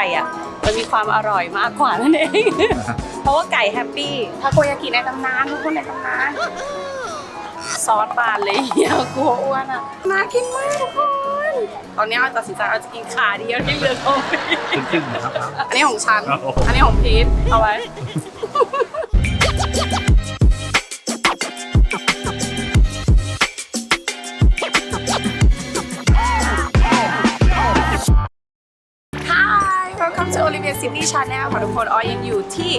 ข่อะมันมีความอร่อยมากกว่านั่นเอง เพราะว่าไก่แฮปปี้ทาโกยากิในตำนานทุกคนในตำนานซอสบานเลยเฮียกลัวอ้วนอะน่ากินมากทุกคน ตอนนี้เราตัดสินใจเราจะกินขาเดียวที่เหลือของพีทจึ้งๆนะครับ อันนี้ของฉันโอ้โหอันนี้ของพีทเอาไว้ to Olivia Sydney Channel ค่ะทุกคนออยยังอยู่ที่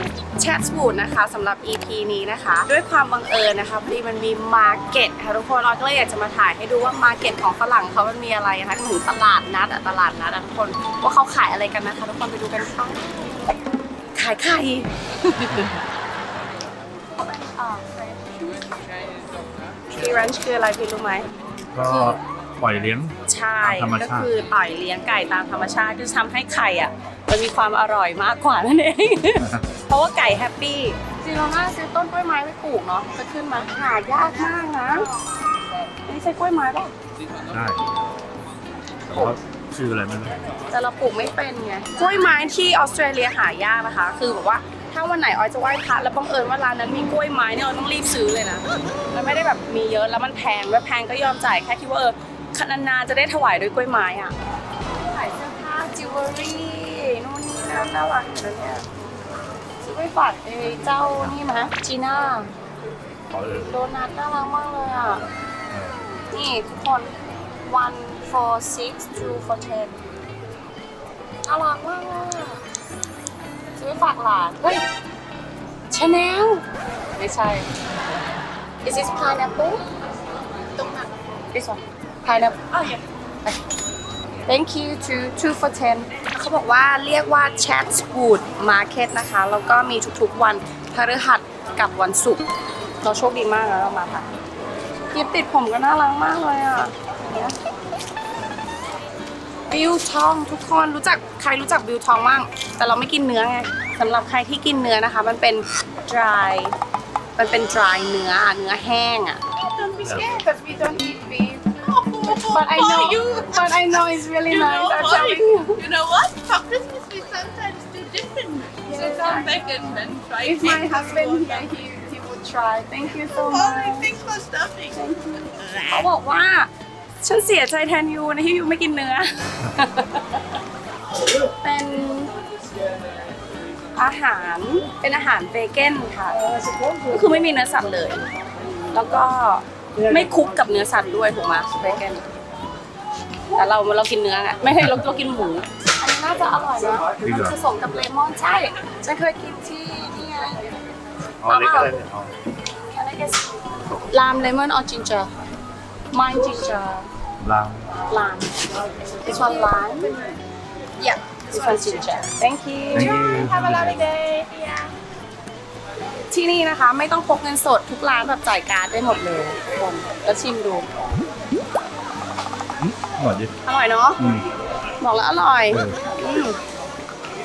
c h a t w o o d นะคะสำหรับ EP นี้นะคะ ด้วยความบังเอิญนะคะพอดีมันมีมาร์เก็ตค่ะทุกคนออยก็เลยอยากจะมาถ่ายให้ดูว่ามาร์เก็ตของฝรั่งเขามันมีอะไรนะคะถึงตลาดนัดตลาดนัดทุกคนว่าเขาขายอะไรกันนะคะทุกคนไปดูกันค่ะขายไข่ฟรีรันช์คืออะไรพี่รู้ไหมก็ ปล่อยเลี้ยง ใช่ ตามธรรมก็ชาติ คือปล่อยเลี้ยงไก่ตามธรรมชาติคือทำให้ไข่อะมันมีความอร่อยมากกว่านั่นเอง เพราะว่าไก่แฮปปี้จริงๆเราน่าซื้อต้นกล้วยไม้ไปปลูกเนาะจะขึ้นมาหายากมากนะอันนี่ใช่กล้วยไม้ป่ะได้แต่ว่าชื่ออะไรไม่รู้แต่เราปลูกไม่เป็นไงกล้วยไม้ที่ออสเตรเลียหายากนะคะ คือแบบว่าถ้าวันไหนออยจะไหว้พระแล้วบังเอิญว่าร้านนั้นมีกล้วยไม้เนี่ยเราต้องรีบซื้อเลยนะมันไม่ได้แบบมีเยอะแล้วมันแพงด้วยแพงก็ยอมจ่ายแค่คิดว่าเออ นานๆจะได้ถวายด้วยกล้วยไม้อะขายเสื้อผ้าจิวเวลรี่นู่นนี่นั่นน่ารักอยู่นะเนี่ยซื้อไปฝากเอ้เจ้านี่มะจีน่าโดนัทน่ารักมากเลยอะ นี่ทุกคน one for six two for ten น่ารักมากเลยอะซื้อไปฝากหลาน เฮ้ยชาแนลไม่ใช่ is this pineapple ตรงนั้น this one pineapple oh yeah thank you to two for ten เขาบอกว่าเรียกว่า Chatswood Market นะคะ แล้วก็มีทุกๆวันพฤหัสกับวันศุกร์เราโชคดีมากแล้วเรามาค่ะกิฟติดผมก็น่ารักมากเลยอะบิวทองทุกคนรู้จักใครรู้จักบิวทองบ้างแต่เราไม่กินเนื้อไงสำหรับใครที่กินเนื้อนะคะ มันเป็น dry มันเป็น dry เนื้ออะเนื้อแห้งอะ Don't be scared because we don't eat beef but I know but I know it's really You nice know I'm what? telling you You know what? For Christmas we sometimes do different. So come back and, and try if my cake husband or here he he would try thank you so Oh, much thanks for stopping. เขาบอกว่าฉันเสียใจแทนยูนะที่ยูไม่กินเนื้อ เป็นอาหารเป็นอาหารเวแกนค่ะก็คือไม่มีเนื้อสัตว์เลย แล้วก็ไม่คลุกกับเนื้อสัตว์ด้วยถูกไหมเวแกน แต่เราเรากินเนื้อไงไม่ให้เราเรากินหมู อันนี้น่าจะอร่อยนะมันผสมกับเลมอนใช่ฉันเคยกินที่นี่ไงเอาเล็กก็ได้เนี่ยเอา Can I get lime lemon or ginger? Mine ginger. ลาง Lime. This one lime. Yeah. This one ginger. Thank you. Thank you. Have a lovely day. Yeah. ที่นี่นะคะ ไม่ต้องพกเงินสดทุกร้านแบบจ่ายการ์ดได้หมดเลยทุกคนแล้วชิมดู อืมอร่อยดิอร่อยเนาะอืมบอกแล้วอร่อยเอออืม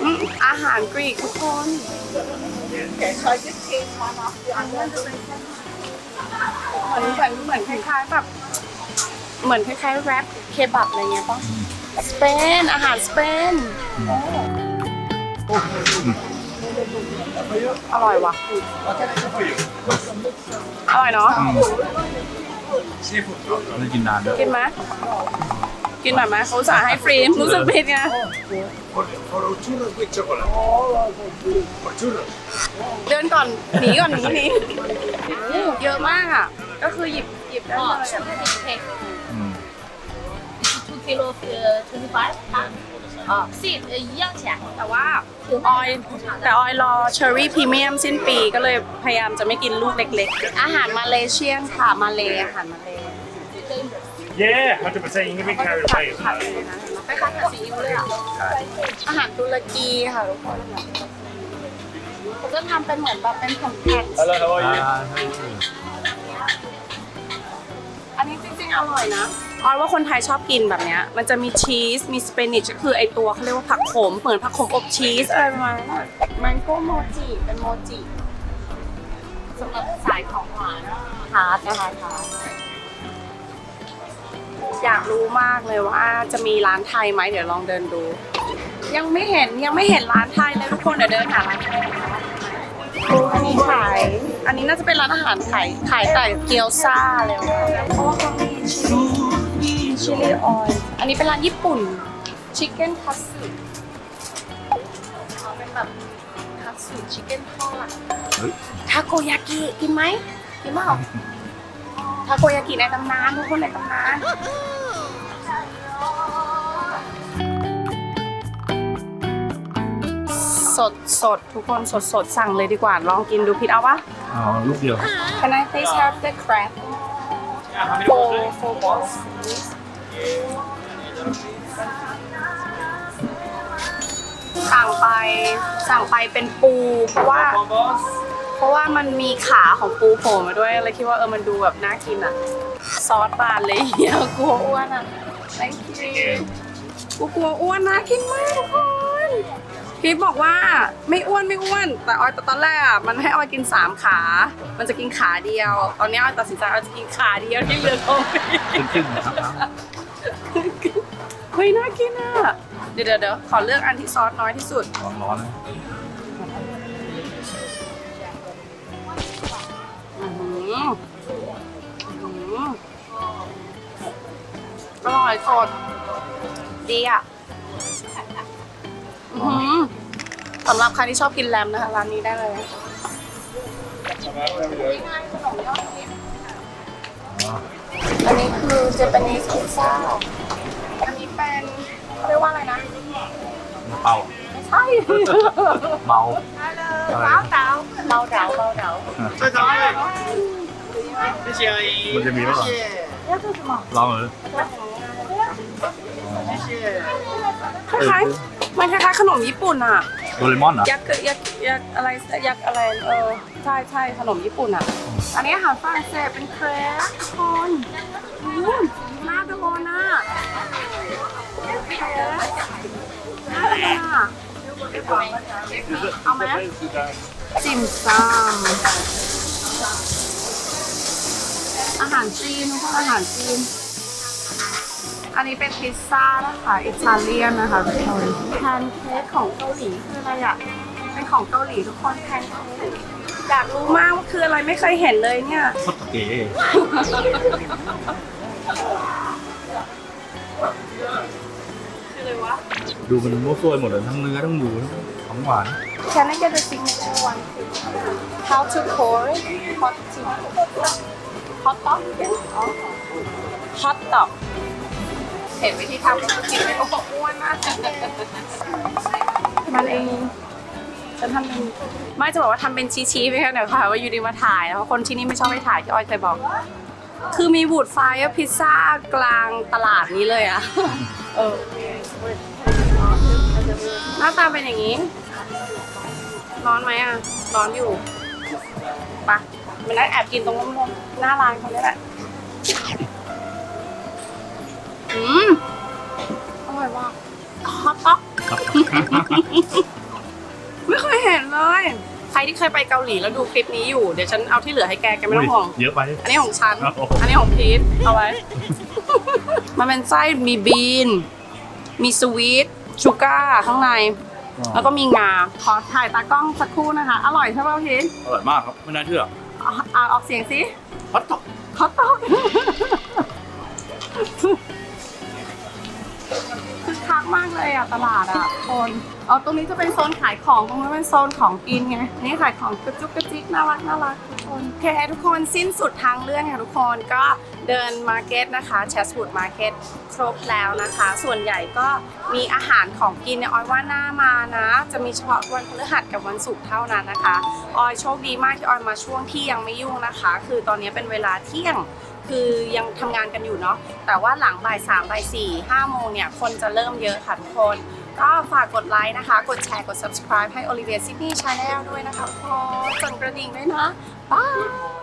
อืมอาหารกรีกทุกคนเหมือนเหมือนเหมือนคล้ายๆแบบเหมือนคล้ายๆแรปเคบับอะไรเงี้ยป่ะสเปนอาหารสเปนอร่อยว่ะอร่อยเนาะอืมไม่กินนานด้วยกินไหม กินหน่อยไหมเขาอุตสั่งให้ฟรีรู้สึกผิดไง เดินก่อน หนีก่อนหนีหนีเยอะมากอ่ะ ก็คือหยิบหยิบได้เลยอะ cake. อืม Two kilo uh, twenty five. 啊，是呃一样钱。 แต่ว่าออยแต่ออยรอเชอร์รี่พรีเมียมสิ้นปีก็เลยพยายามจะไม่กินลูกเล็กๆ อาหารมาเลเซียนค่ะ มาเลอาหารมาเล Yeah, hundred percent. You can be carried ผัด away. ผัดเลยนะคล้ายๆผัดซีอิ๊วเลยอะ อาหารตุรกีค่ะทุกคนเขาจะทำเป็นเหมือนแบบเป็นแผ่นๆ Hello, how อ่า are you? ใช่ใช่อันนี้จริงๆ อร่อยนะออยว่าคนไทยชอบกินแบบเนี้ย มันจะมีชีส มีสเปนิชก็คือไอตัวเขาเรียกว่าผักขม เหมือนผักขมอบชีสอะไรประมาณนั้นอะมันก็โมจิเป็นโมจิสำหรับสายของหวานทาร์ตนะคะทาร์ต อยากรู้มากเลยว่าจะมีร้านไทยไหมเดี๋ยวลองเดินดู ยังไม่เห็นยังไม่เห็นร้านไทยเลยทุกคนเดี๋ยวเดินหาร้านไทยนะคะอันนี้ขาย อันนี้น่าจะเป็นร้านอาหารขายขายแต่เกี๊ยวซ่าเลยค่ะเพราะว่าเขามีชิลลี่ชิลลี่ออยล์อันนี้เป็นร้านญี่ปุ่นชิคเก้นคัตสึเป็นแบบคัตสึชิคเก้นทอดเฮ้ยทาโกยากิกินไหมกินเปล่า ทาโกยากิในตำนานทุกคนในตำนาน สดสดทุกคนสดสดสั่งเลยดีกว่า ลองกินดูพิดเอาปะอ๋อลูกเดียว Can I please have the crab four four balls please สั่งไปสั่งไปเป็นปู เพราะว่า เพราะว่ามันมีขาของปูโผล่มาด้วยเลยคิดว่าเออมันดูแบบน่ากินอะ ซอสบานเลยเฮียกลัวอ้วนอะ thank you กูกลัวอ้วนนะกินมากทุกคนพี่บอกว่าไม่อ้วนไม่อ้วน แต่ออยตอนแรกอะมันให้ออยกินสามขา มันจะกินขาเดียว ตอนนี้ออยตัดสินใจออยจะกินขาเดียวที่เหลือตรงนี้ขึ้นๆนะครับเฮ้ยน่ากินอะเดี๋ยวเดี๋ยวเดี๋ยวขอเลือกอันที่ซอสน้อยที่สุดร้อนๆนะอื้อ อร่อยสด ดีอะอื้อหือสำหรับใครที่ชอบกินแรมนะคะ ร้านนี้ได้เลยอ๋ออันนี้คือเจแปนิสพิซซ่า อันนี้เป็นเขาเรียกว่าอะไรนะน้ำเปล่าไม่ใช่ เมาอะไรเบาเดาเบาเดาเบาเดามันจะมีไหมล่ะลองเลย คล้ายๆมันคล้ายๆขนมญี่ปุ่นอะ โดเรมอนเหรอยักษ์ยักษ์ยักษ์อะไรยักษ์อะไรเออใช่ใช่ขนมญี่ปุ่นอะ อันนี้อาหารฝรั่งเศสเป็นเครปทุกคนอู้น่าโดนอะเครปน่าโดนอะเอาไหมจิ่มซำอาหารจีนทุกคนอาหารจีน อันนี้เป็นพิซซ่านะคะอิตาเลียนนะคะทุกคนแพนเค้กของเกาหลีคืออะไรอะเป็นของเกาหลีทุกคนแพนเค้กอยากรู้มากว่าคืออะไรไม่เคยเห็นเลยเนี่ย โคตรเก๋คืออะไรวะ ดูมันมั่วซั่วไปหมดเลยทั้งเนื้อทั้งหมูทั้งของหวาน Can I get a signature one please How to pour hot tea hot dog อ๋อ hot dog เห็นวิธีทำก็คือกินไม่โอ้โหอ้วนมากมันเองฉันทำเป็นไม่จะบอกว่าทำเป็นชี้ๆไปแค่ไหนค่ะว่าอยู่ดีมาถ่ายเพราะคนที่นี่ไม่ชอบให้ถ่ายที่อ้อยเคยบอก คือมีบูดไฟร์พิซซ่ากลางตลาดนี้เลยอะเออหน้าตาเป็นอย่างนี้ ร้อนไหมอะ ร้อนอยู่ไปะมันนั่งแอบกินตรงร่มหน้าร้านเขาเนี่ยแหละ เคยไปเกาหลีแล้วดูคลิปนี้อยู่ เดี๋ยวฉันเอาที่เหลือให้แกแกไม่ต้องห่วง เยอะไป อันนี้ของฉันครับผมอันนี้ของพีทเอาไว้ มันเป็นไส้มีบีน มีสวีทชูการ์ข้างใน แล้วก็มีงา ขอถ่ายตากล้องสักครู่นะคะ อร่อยใช่ป่ะพีทอร่อยมากครับ ไม่น่าเชื่อเอาเอาออกเสียงสิฮอตดอกฮอตดอกคือคัก มากเลยอะตลาดอะคนเอาตรงนี้จะเป็นโซนขายของตรงนี้นเป็นโซนของกินไงนี่ขายของกระจุกกระจิกน่ารักน่ารักทุกคนโอเคทุกคนสิ้นสุดทางเลื่อนค่ะทุกคนก็เดินมาร์เก็ตนะคะแชส o ูดมาร์เก็ตครบแล้วนะคะ ส่วนใหญ่ก็มีอาหารของกินเนี่ยออยว่าหน้ามานะ จะมีเฉพาะวันพฤหัสกับวันศุกร์เท่านั้นนะคะออยโชคดีมากที่ออยมาช่วงที่ยังไม่ยุ่งนะคะ คือตอนนี้เป็นเวลาเที่ยง คือยังทำงานกันอยู่เนาะแต่ว่าหลังบ่ายสามบ่ายสี่ห้าโมงเนี่ยคนจะเริ่มเยอะค่ะทุกคน ก็ฝากกดไลค์นะคะ กดแชร์กด subscribe ให้ Olivia Sydney Channel ด้วยนะคะทุกคนส่งกระดิ่งด้วยนะบาย